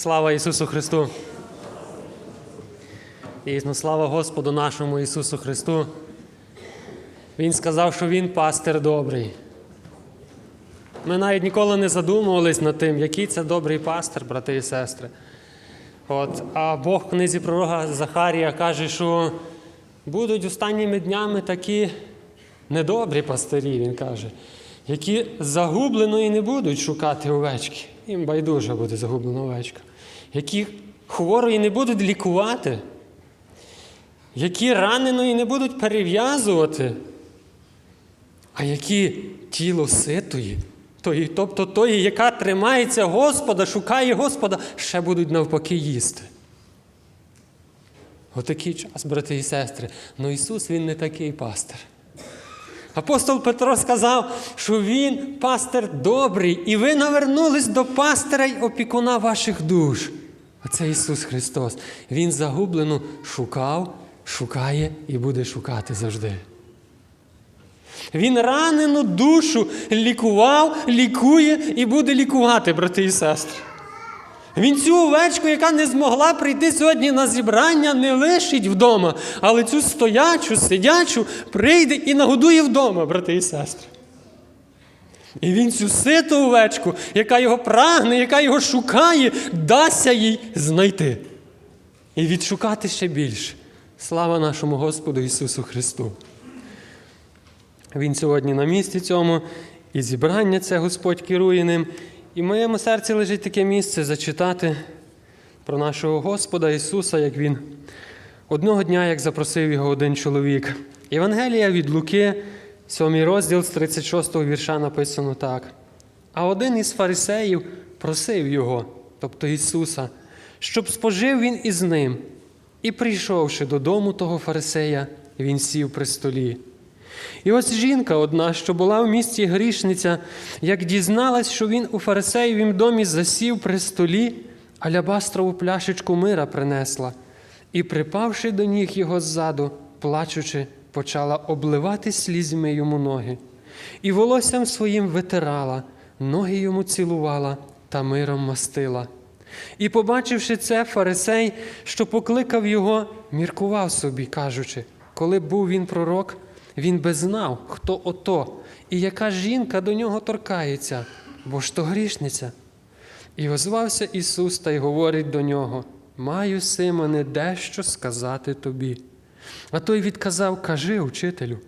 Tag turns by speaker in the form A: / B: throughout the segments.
A: Слава Ісусу Христу! Дійсно, слава Господу нашому Ісусу Христу. Він сказав, що Він пастир добрий. Ми навіть ніколи не задумувались над тим, який це добрий пастир, брати і сестри. От, а Бог в книзі пророка Захарія каже, що будуть останніми днями такі недобрі пастирі, він каже, які загубленої не будуть шукати овечки. Їм байдуже буде загублена овечка. Які хворої не будуть лікувати, які раненої не будуть перев'язувати, а які тіло ситої, тої, тобто тої, яка тримається Господа, шукає Господа, ще будуть навпаки їсти. Отакий час, брати і сестри. Ну Ісус Він не такий пастир. Апостол Петро сказав, що Він пастир добрий, і ви навернулись до пастира й опікуна ваших душ. А це Ісус Христос. Він загублену шукав, шукає і буде шукати завжди. Він ранену душу лікував, лікує і буде лікувати, брати і сестри. Він цю овечку, яка не змогла прийти сьогодні на зібрання, не лишить вдома, але цю стоячу, сидячу прийде і нагодує вдома, брати і сестри. І він цю ситу овечку, яка його прагне, яка його шукає, дасться їй знайти. І відшукати ще більше. Слава нашому Господу Ісусу Христу! Він сьогодні на місці цьому, і зібрання це Господь керує ним. І в моєму серці лежить таке місце зачитати про нашого Господа Ісуса, як Він одного дня, як запросив його один чоловік. Євангелія від Луки, 7 розділ з 36 вірша написано так. А один із фарисеїв просив його, тобто Ісуса, щоб спожив він із ним. І прийшовши додому того фарисея, він сів при столі. І ось жінка одна, що була в місті грішниця, як дізналась, що він у фарисеєвім домі засів при столі, алябастрову пляшечку мира принесла, і, припавши до ніг його ззаду, плачучи, почала обливати слізьми йому ноги, і волоссям своїм витирала, ноги йому цілувала та миром мастила. І, побачивши це, фарисей, що покликав його, міркував собі, кажучи, коли був він пророк, він би знав, хто ото, і яка жінка до нього торкається, бо ж то грішниця. І озвався Ісус та й говорить до нього: Маю, Симоне, дещо сказати тобі. А той відказав: Кажи, учителю.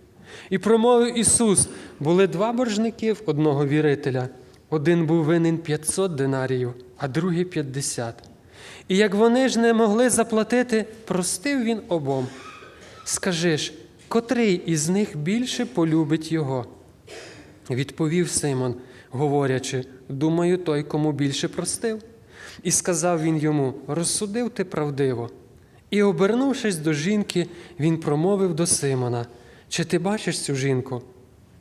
A: І промовив Ісус: були два боржники в одного вірителя. Один був винен 500 динаріїв, а другий 50. І як вони ж не могли заплатити, простив він обом. Скажи ж, котрий із них більше полюбить його? Відповів Симон, говорячи, думаю, той, кому більше простив. І сказав він йому: Розсудив ти правдиво. І, обернувшись до жінки, він промовив до Симона: Чи ти бачиш цю жінку?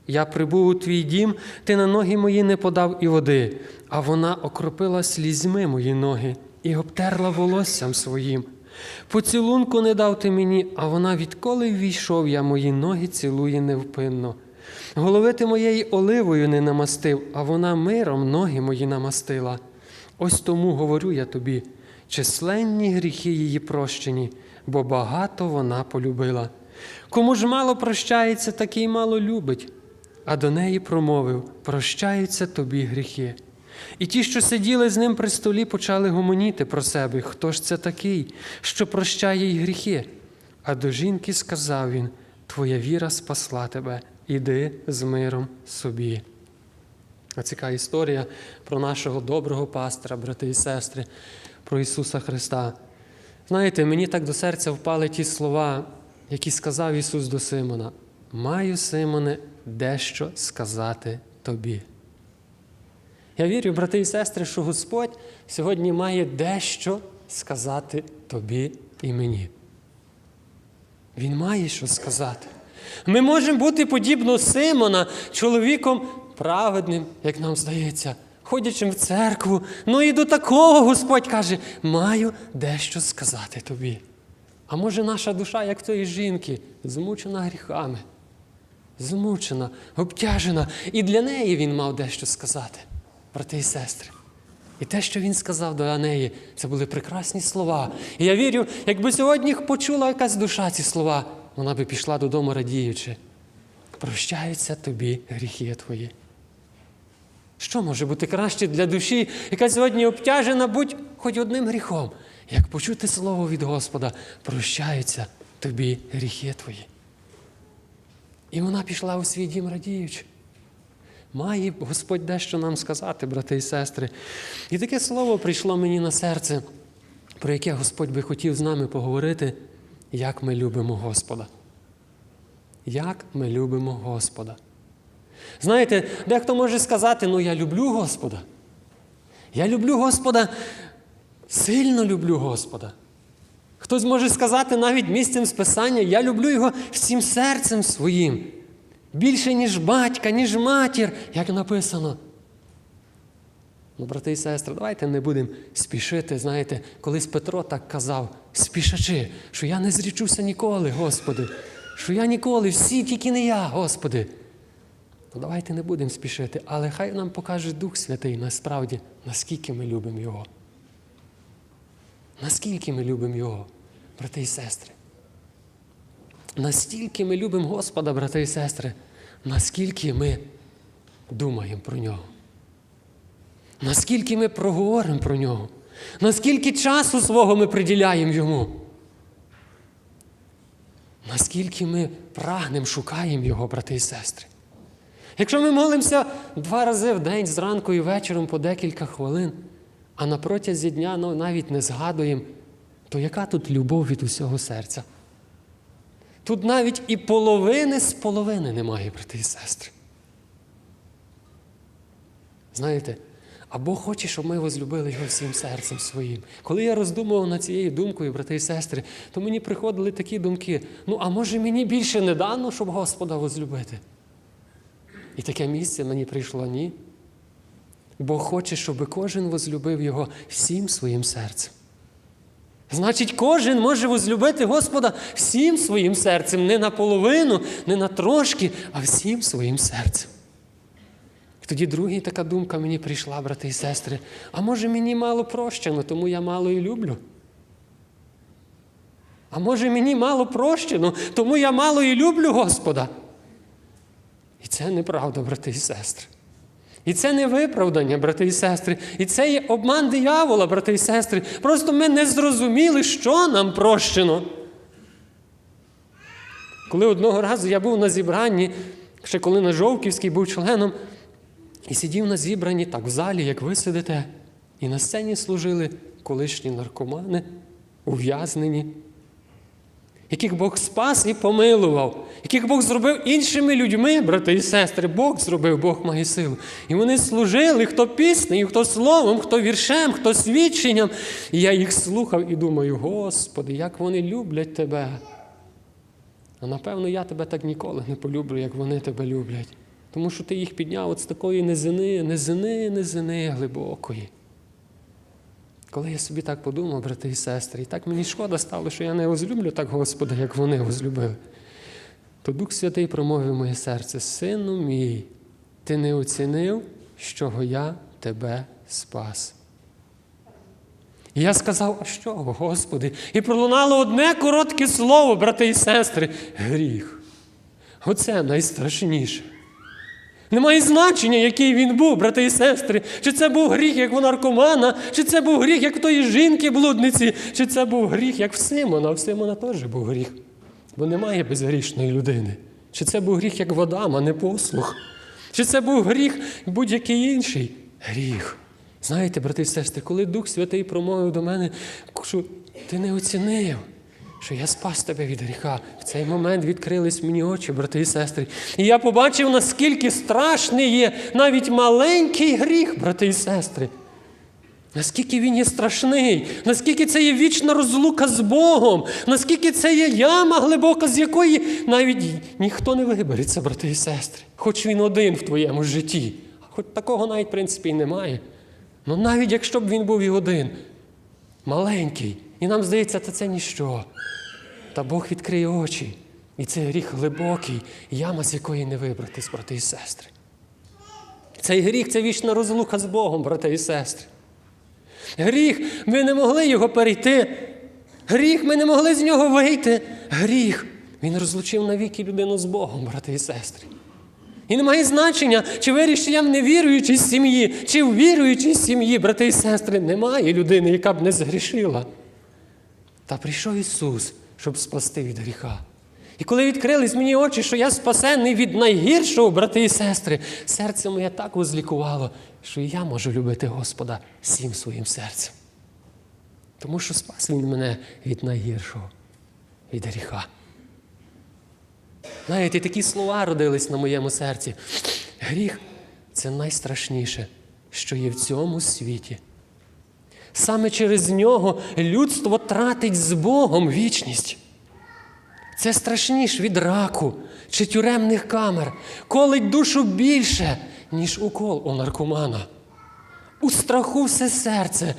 A: Я прибув у твій дім, ти на ноги мої не подав і води, а вона окропила слізьми мої ноги і обтерла волоссям своїм. Поцілунку не дав ти мені, а вона, відколи ввійшов, я мої ноги цілує невпинно. Голови ти моєї оливою не намастив, а вона миром ноги мої намастила. Ось тому говорю я тобі: численні гріхи її прощені, бо багато вона полюбила. Кому ж мало прощається, такий мало любить. А до неї промовив: прощаються тобі гріхи. І ті, що сиділи з ним при столі, почали гомоніти про себе, хто ж це такий, що прощає й гріхи. А до жінки сказав він: Твоя віра спасла тебе, іди з миром собі. А ця історія про нашого доброго пастора, брати і сестри, про Ісуса Христа. Знаєте, мені так до серця впали ті слова, які сказав Ісус до Симона: Маю, Симоне, дещо сказати тобі. Я вірю, брати і сестри, що Господь сьогодні має дещо сказати тобі і мені. Він має що сказати. Ми можемо бути подібно Симона, чоловіком праведним, як нам здається, ходячим в церкву. Ну і до такого Господь каже: маю дещо сказати тобі. А може, наша душа, як тої жінки, змучена гріхами, змучена, обтяжена, і для неї він мав дещо сказати, брати і сестри. І те, що він сказав до Анеї, це були прекрасні слова. І я вірю, якби сьогодні почула якась душа ці слова, вона би пішла додому радіючи. Прощаються тобі гріхи твої. Що може бути краще для душі, яка сьогодні обтяжена будь хоч одним гріхом, як почути слово від Господа, прощаються тобі гріхи твої. І вона пішла у свій дім радіючи. Має Господь дещо нам сказати, брати і сестри. І таке слово прийшло мені на серце, про яке Господь би хотів з нами поговорити, як ми любимо Господа. Як ми любимо Господа. Знаєте, дехто може сказати, ну я люблю Господа. Я люблю Господа, сильно люблю Господа. Хтось може сказати навіть місцем списання, я люблю його всім серцем своїм. Більше, ніж батька, ніж матір, як написано. Ну, брати і сестри, давайте не будемо спішити. Знаєте, колись Петро так казав, спішачи, що я не зрічуся ніколи, Господи, що я ніколи, всі тільки не я, Господи. Ну, давайте не будемо спішити, але хай нам покаже Дух Святий насправді, наскільки ми любимо Його. Наскільки ми любимо Його, брати і сестри. Настільки ми любимо Господа, брати і сестри, наскільки ми думаємо про нього. Наскільки ми проговоримо про нього, наскільки часу свого ми приділяємо йому. Наскільки ми прагнемо, шукаємо його, брати і сестри. Якщо ми молимося два рази в день, зранку і вечором по декілька хвилин, а на протязі дня ну, навіть не згадуємо, то яка тут любов від усього серця? Тут навіть і половини з половини немає, брати і сестри. Знаєте, а Бог хоче, щоб ми возлюбили його всім серцем своїм. Коли я роздумував над цією думкою, брати і сестри, то мені приходили такі думки: ну, а може мені більше не дано, щоб Господа возлюбити? І таке місце мені прийшло ні. Бог хоче, щоб кожен возлюбив його всім своїм серцем. Значить, кожен може возлюбити Господа всім своїм серцем, не наполовину, не на трошки, а всім своїм серцем. Тоді друга така думка мені прийшла, брати і сестри. А може мені мало прощено, тому я мало і люблю? А може мені мало прощено, тому я мало і люблю Господа? І це неправда, брати і сестри. І це не виправдання, брати і сестри. І це є обман диявола, брати і сестри. Просто ми не зрозуміли, що нам прощено. Коли одного разу я був на зібранні, ще коли на Жовківській був членом, і сидів на зібранні так в залі, як ви сидите, і на сцені служили колишні наркомани, ув'язнені, яких Бог спас і помилував, яких Бог зробив іншими людьми, брати і сестри. Бог зробив, Бог має силу. І вони служили, хто піснею, хто словом, хто віршем, хто свідченням. І я їх слухав і думаю, Господи, як вони люблять тебе. А напевно, я тебе так ніколи не полюблю, як вони тебе люблять. Тому що ти їх підняв от з такої низини, низини, низини глибокої. Коли я собі так подумав, брати і сестри, і так мені шкода стало, що я не возлюблю так Господа, як вони возлюбили, то Дух Святий промовив моє серце, сину мій, ти не оцінив, чого я тебе спас. І я сказав, а що, Господи? І пролунало одне коротке слово, брати і сестри, гріх. Оце найстрашніше. Немає значення, який він був, брати і сестри. Чи це був гріх, як у наркомана, чи це був гріх, як у тої жінки-блудниці, чи це був гріх, як в Симона. В Симона теж був гріх, бо немає безгрішної людини. Чи це був гріх, як в Адама, не послух? Чи це був гріх будь-який інший гріх? Знаєте, брати і сестри, коли Дух Святий промовив до мене, що ти не оцінив, що я спас тебе від гріха. В цей момент відкрились мені очі, брати і сестри. І я побачив, наскільки страшний є навіть маленький гріх, брати і сестри. Наскільки він є страшний, наскільки це є вічна розлука з Богом, наскільки це є яма глибока, з якої навіть ніхто не вибереться, брати і сестри, хоч він один в твоєму житті. Хоч такого навіть, в принципі, і немає. Ну навіть якщо б він був і один, маленький, і нам здається, та це ніщо. Та Бог відкриє очі. І це гріх глибокий, яма, з якої не вибратись, брати і сестри. Цей гріх це вічна розлука з Богом, брати і сестри. Гріх, ми не могли його перейти. Гріх, ми не могли з нього вийти. Гріх. Він розлучив навіки людину з Богом, брати і сестри. І немає значення, чи виріс я в невіруючій сім'ї, чи в віруючій сім'ї, брати і сестри, немає людини, яка б не згрішила. Та прийшов Ісус, щоб спасти від гріха. І коли відкрились мені очі, що я спасений від найгіршого, брати і сестри, серце моє так возлікувало, що і я можу любити Господа всім своїм серцем. Тому що спас Він мене від найгіршого, від гріха. Знаєте, такі слова родились на моєму серці. Гріх це найстрашніше, що є в цьому світі. Саме через нього людство тратить з Богом вічність. Це страшніше від раку чи тюремних камер, колить душу більше, ніж укол у наркомана. У страху все серце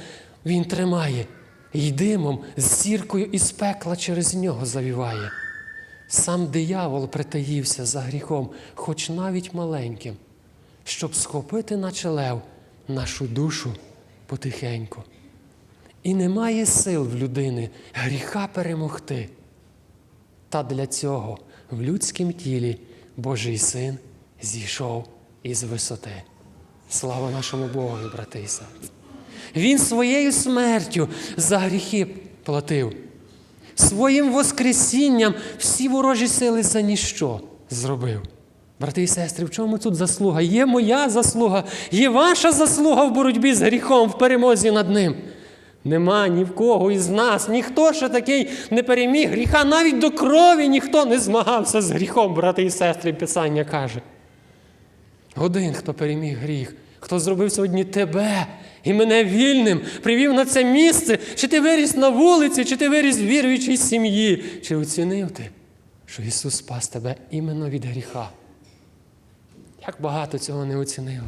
A: він тримає, і димом з сіркою із пекла через нього завіває. Сам диявол притаївся за гріхом, хоч навіть маленьким, щоб схопити наче лев нашу душу потихеньку. І немає сил в людини гріха перемогти. Та для цього в людськім тілі Божий син зійшов із висоти. Слава нашому Богу, брати і сестри! Він своєю смертю за гріхи платив. Своїм Воскресінням всі ворожі сили за ніщо зробив. Брати і сестри, в чому тут заслуга? Є моя заслуга, є ваша заслуга в боротьбі з гріхом, в перемозі над ним. Нема ні в кого із нас, ніхто ще такий не переміг гріха, навіть до крові ніхто не змагався з гріхом, брати і сестри, Писання каже. Один, хто переміг гріх, хто зробив сьогодні тебе і мене вільним, привів на це місце, чи ти виріс на вулиці, чи ти виріс в віруючій сім'ї, чи оцінив ти, що Ісус спас тебе іменно від гріха. Як багато цього не оцінило.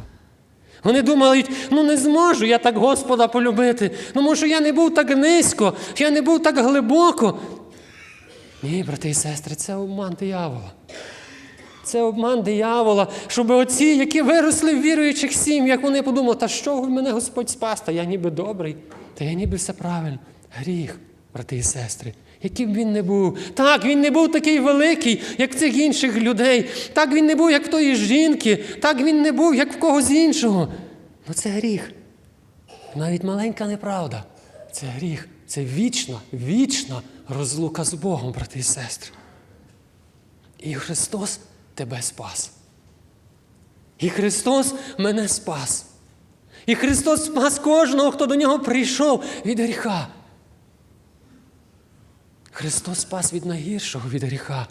A: Вони думали, ну не зможу я так Господа полюбити, ну може я не був так низько, я не був так глибоко. Ні, брати і сестри, це обман диявола. Це обман диявола, щоб оці, які виросли в віруючих сім'ях, вони подумали, та що мене Господь спас, та я ніби добрий, та я ніби все правильно. Гріх, брати і сестри, яким він не був. Так, він не був такий великий, як цих інших людей. Так він не був, як в тої жінки, так він не був, як в когось іншого. Ну це гріх. Навіть маленька неправда. Це гріх. Це вічна, вічна розлука з Богом, брати і сестри. І Христос тебе спас. І Христос мене спас. І Христос спас кожного, хто до нього прийшов від гріха. Христос спас від найгіршого від гріха.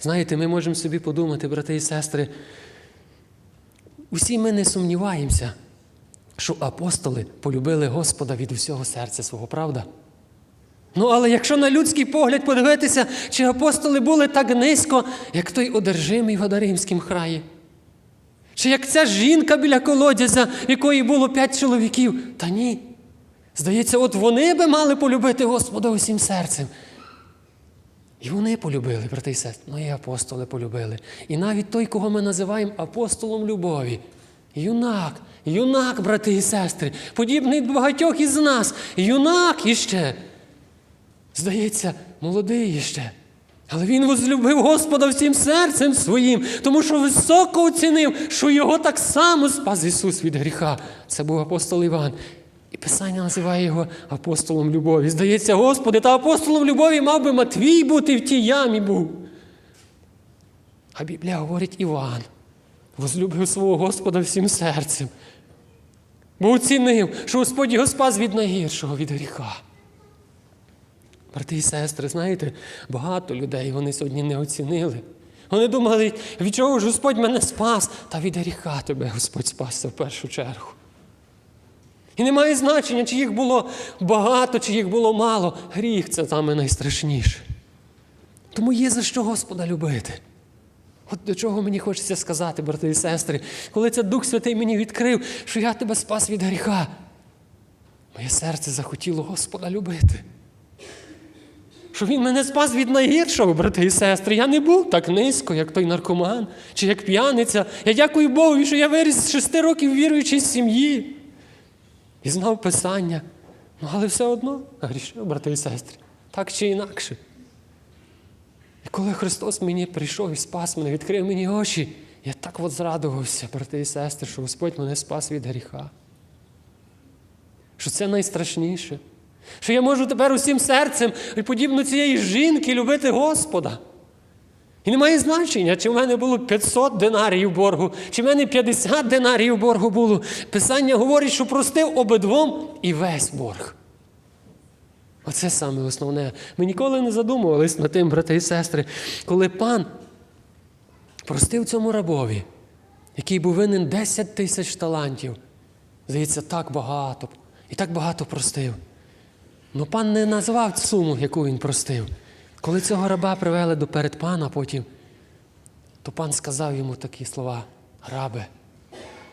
A: Знаєте, ми можемо собі подумати, брати і сестри, усі ми не сумніваємося, що апостоли полюбили Господа від усього серця свого, правда? Ну, але якщо на людський погляд подивитися, чи апостоли були так низько, як той одержимий в Гадаримському краї? Чи як ця жінка біля колодязя, якої було п'ять чоловіків? Та ні. Здається, от вони би мали полюбити Господа усім серцем. І вони полюбили, брати і сестри, ну і апостоли полюбили. І навіть той, кого ми називаємо апостолом любові. Юнак, юнак, брати і сестри, подібний багатьох із нас, юнак іще. Здається, молодий іще. Але він возлюбив Господа всім серцем своїм, тому що високо оцінив, що його так само спас Ісус від гріха. Це був апостол Іван. І Писання називає його апостолом любові. Здається, Господи, та апостолом любові мав би Матвій бути в тій ямі був. А Біблія говорить Іван. Возлюбив свого Господа всім серцем. Бо оцінив, що Господь його спас від найгіршого, від гріха. Брати і сестри, знаєте, багато людей вони сьогодні не оцінили. Вони думали, від чого ж Господь мене спас, та від гріха тебе Господь спасся в першу чергу. І немає значення, чи їх було багато, чи їх було мало. Гріх це саме найстрашніше. Тому є за що Господа любити. От до чого мені хочеться сказати, брати і сестри, коли це Дух Святий мені відкрив, що я тебе спас від гріха. Моє серце захотіло Господа любити. Що він мене спас від найгіршого, брати і сестри. Я не був так низько, як той наркоман, чи як п'яниця. Я дякую Богу, що я виріс з шести років в сім'ї. І знав Писання. Ну, але все одно грішив, брати і сестри, так чи інакше. І коли Христос мені прийшов і спас мене, відкрив мені очі, я так от зрадувався, брати і сестри, що Господь мене спас від гріха. Що це найстрашніше. Що я можу тепер усім серцем і подібно цієї жінки любити Господа. І немає значення, чи в мене було 500 динарів боргу, чи в мене 50 динарів боргу було. Писання говорить, що простив обидвом і весь борг. Оце саме основне. Ми ніколи не задумувались над тим, брати і сестри, коли пан простив цьому рабові, який був винен 10 тисяч талантів. Здається, так багато. І так багато простив. Ну пан не назвав суму, яку він простив. Коли цього раба привели до перед пана потім, то пан сказав йому такі слова: Рабе,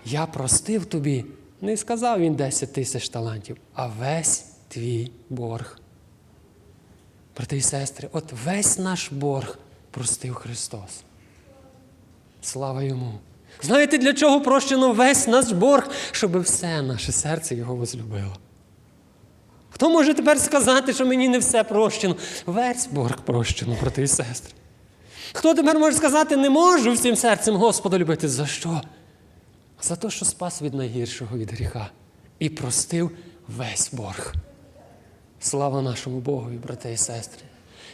A: я простив тобі, не сказав він 10 тисяч талантів, а весь твій борг. Брати і сестри, от весь наш борг простив Христос. Слава йому! Знаєте, для чого прощено весь наш борг, щоб все наше серце його возлюбило? Хто може тепер сказати, що мені не все прощено? Весь борг прощено, брати і сестри. Хто тепер може сказати, не можу всім серцем Господа любити? За що? За те, що спас від найгіршого від гріха і простив весь борг. Слава нашому Богові, брати і сестри.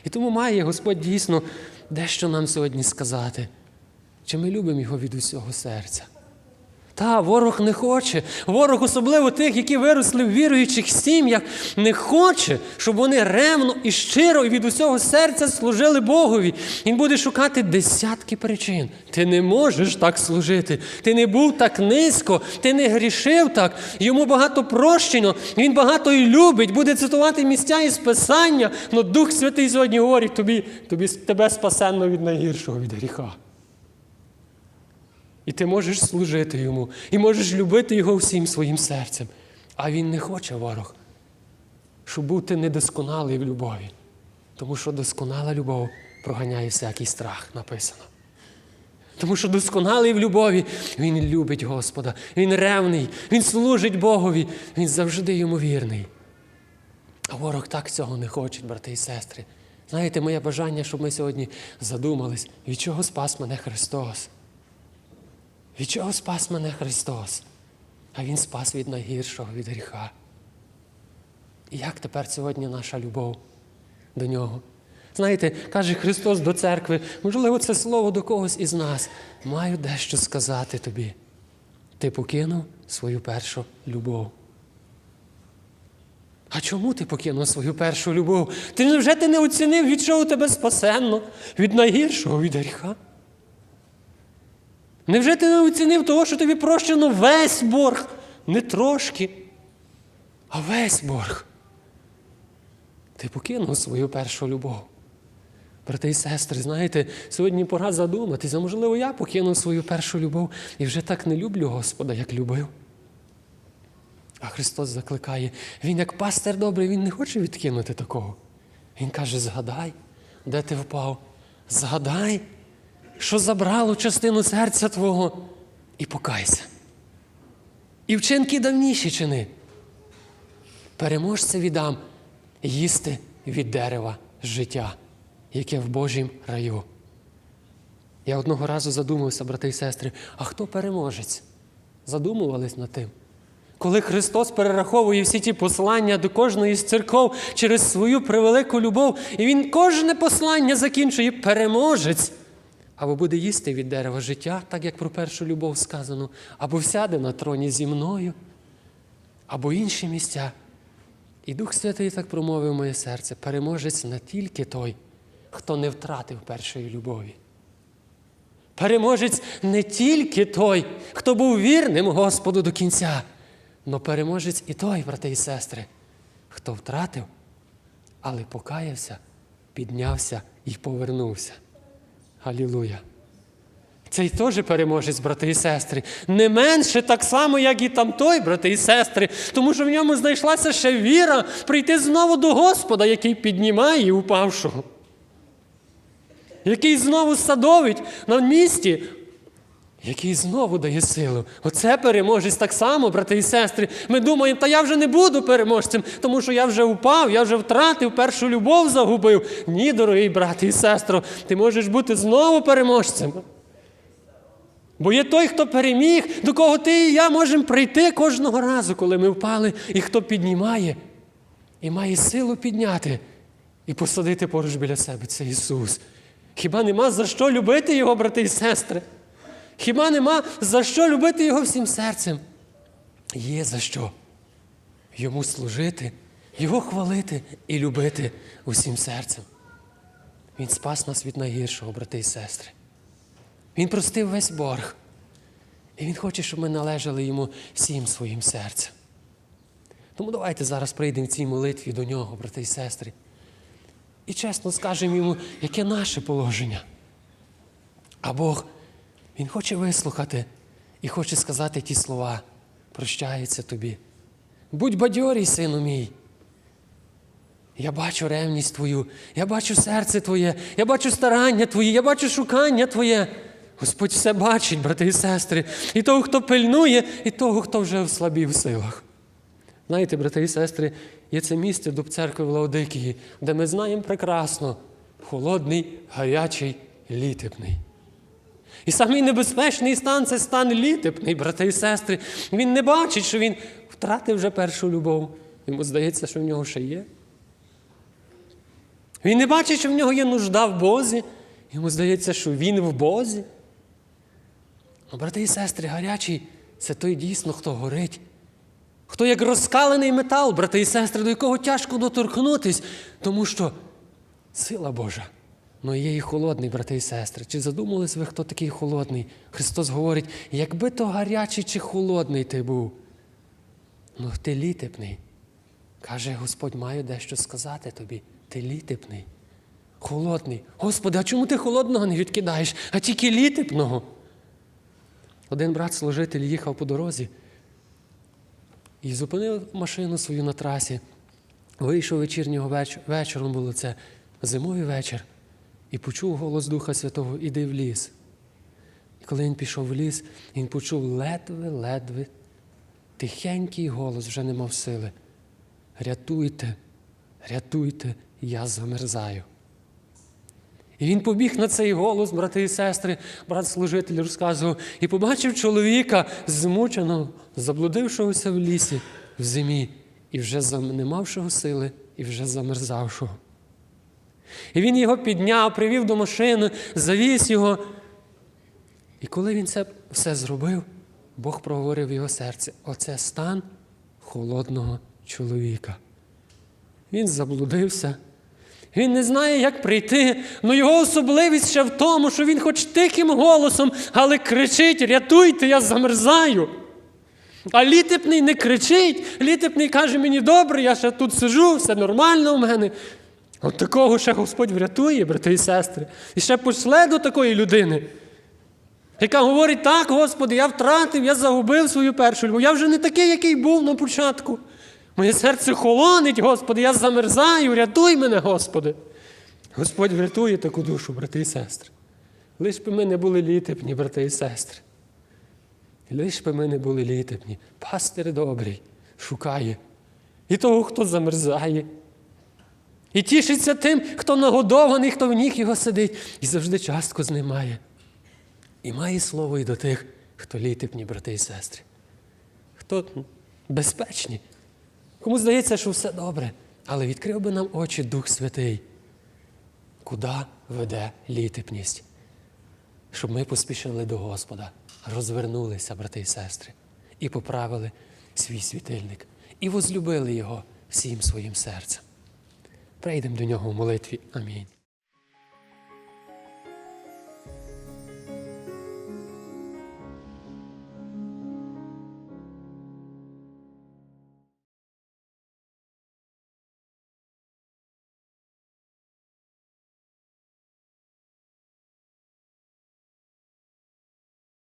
A: І тому має Господь дійсно дещо нам сьогодні сказати, чи ми любимо його від усього серця. Та ворог не хоче. Ворог, особливо тих, які виросли в віруючих сім'ях, не хоче, щоб вони ревно і щиро і від усього серця служили Богові. Він буде шукати десятки причин. Ти не можеш так служити. Ти не був так низько, ти не грішив так. Йому багато прощено, він багато і любить, буде цитувати місця із Писання. Но Дух Святий сьогодні говорить тобі, тобі тебе спасенно від найгіршого від гріха. І ти можеш служити йому, і можеш любити його всім своїм серцем. А він не хоче ворог, щоб бути недосконалий в любові. Тому що досконала любов проганяє всякий страх, написано. Тому що досконалий в любові, він любить Господа, він ревний, він служить Богові, він завжди йому вірний. А ворог так цього не хоче, брати і сестри. Знаєте, моє бажання, щоб ми сьогодні задумались, від чого спас мене Христос. Від чого спас мене Христос? А Він спас від найгіршого, від гріха. І як тепер сьогодні наша любов до нього? Знаєте, каже Христос до церкви, можливо, це слово до когось із нас. Маю дещо сказати тобі. Ти покинув свою першу любов. А чому ти покинув свою першу любов? Ти вже ти не оцінив, від чого тебе спасенно, від найгіршого, від гріха? Невже ти не оцінив того, що тобі прощено весь борг? Не трошки, а весь борг. Ти покинув свою першу любов. Брати і сестри, знаєте, сьогодні пора задуматися, можливо, я покинув свою першу любов і вже так не люблю Господа, як любив. А Христос закликає, Він як пастир добрий, Він не хоче відкинути такого. Він каже: згадай, де ти впав, згадай що забрало частину серця Твого, і покайся. І вчинки давніші чини. Переможця віддам їсти від дерева життя, яке в Божім раю. Я одного разу задумався, брати і сестри, а хто переможець? Задумувались над тим. Коли Христос перераховує всі ті послання до кожної з церков через свою превелику любов, і Він кожне послання закінчує переможець або буде їсти від дерева життя, так як про першу любов сказано, або сяде на троні зі мною, або інші місця. І Дух Святий так промовив моє серце: переможець не тільки той, хто не втратив першої любові. Переможець не тільки той, хто був вірним Господу до кінця, але переможець і той, брати і сестри, хто втратив, але покаявся, піднявся і повернувся. Алілуя. Цей теж переможець, брати і сестри. Не менше так само, як і там той, брати і сестри, тому що в ньому знайшлася ще віра прийти знову до Господа, який піднімає упавшого, який знову садовить на місці, який знову дає силу. Оце переможець так само, брати і сестри. Ми думаємо, та я вже не буду переможцем, тому що я вже упав, я вже втратив першу любов загубив. Ні, дорогий брат і сестро, ти можеш бути знову переможцем. Бо є той, хто переміг, до кого ти і я можемо прийти кожного разу, коли ми впали, і хто піднімає і має силу підняти і посадити поруч біля себе. Це Ісус. Хіба нема за що любити Його, брати і сестри? Хіба нема за що любити Його всім серцем? Є за що йому служити, Його хвалити і любити усім серцем. Він спас нас від найгіршого, брати і сестри. Він простив весь борг. І Він хоче, щоб ми належали йому всім своїм серцем. Тому давайте зараз прийдемо в цій молитві до нього, брати і сестри. І чесно скажемо йому, яке наше положення. А Бог, Він хоче вислухати і хоче сказати ті слова. Прощається тобі. Будь бадьорій, сину мій. Я бачу ревність твою, я бачу серце твоє, я бачу старання твої, я бачу шукання твоє. Господь все бачить, брати і сестри, і того, хто пильнує, і того, хто вже в слабів силах. Знаєте, брати і сестри, є це місце до церкви в Лаодикії, де ми знаємо прекрасно холодний, гарячий, літепний. І самий небезпечний стан це стан літепний, брати і сестри. Він не бачить, що він втратив вже першу любов. Йому здається, що в нього ще є. Він не бачить, що в нього є нужда в Бозі. Йому здається, що він в Бозі. Ну, брати і сестри, гарячий це той дійсно, хто горить. Хто як розкалений метал, брати і сестри, до якого тяжко доторкнутись, тому що сила Божа. Ну є і холодний, брати і сестри. Чи задумались ви, хто такий холодний? Христос говорить, якби то гарячий чи холодний ти був. Ну ти літепний. Каже Господь, маю дещо сказати тобі. Ти літепний, холодний. Господи, а чому ти холодного не відкидаєш, а тільки літепного? Один брат служитель їхав по дорозі і зупинив машину свою на трасі. Вийшов вечірнього веч... вечором, було це зимовий вечір, і почув голос Духа Святого Іди в ліс. І коли він пішов в ліс, він почув ледве-ледве тихенький голос, вже не мав сили. Рятуйте, рятуйте, я замерзаю. І він побіг на цей голос, брати і сестри, брат служитель розказував, і побачив чоловіка, змученого, заблудившогося в лісі, в зимі, і вже не мавшого сили, і вже замерзавшого. І він його підняв, привів до машини, завіз його. І коли він це все зробив, Бог проговорив в його серце: оце стан холодного чоловіка. Він заблудився. Він не знає, як прийти, але його особливість ще в тому, що він хоч тихим голосом, але кричить: рятуйте, я замерзаю. А літепний не кричить, літепний каже, мені добре, я ще тут сижу, все нормально у мене. От такого ще Господь врятує, брати і сестри. І ще пошле до такої людини, яка говорить, так, Господи, я втратив, я загубив свою першу любов. Я вже не такий, який був на початку. Моє серце холонить, Господи, я замерзаю, рятуй мене, Господи. Господь врятує таку душу, брати і сестри. Лиш би ми не були літепні, брати і сестри. Лиш би ми не були літепні. Пастир добрий шукає і того, хто замерзає. І тішиться тим, хто нагодований, хто в ніг його сидить, і завжди частку знімає. І має слово і до тих, хто літепні, брати і сестри. Хто безпечні. Кому здається, що все добре, але відкрив би нам очі Дух Святий, куди веде літепність, щоб ми поспішили до Господа, розвернулися, брати і сестри, і поправили свій світильник, і возлюбили його всім своїм серцем. Прийдемо до нього в молитві. Амінь.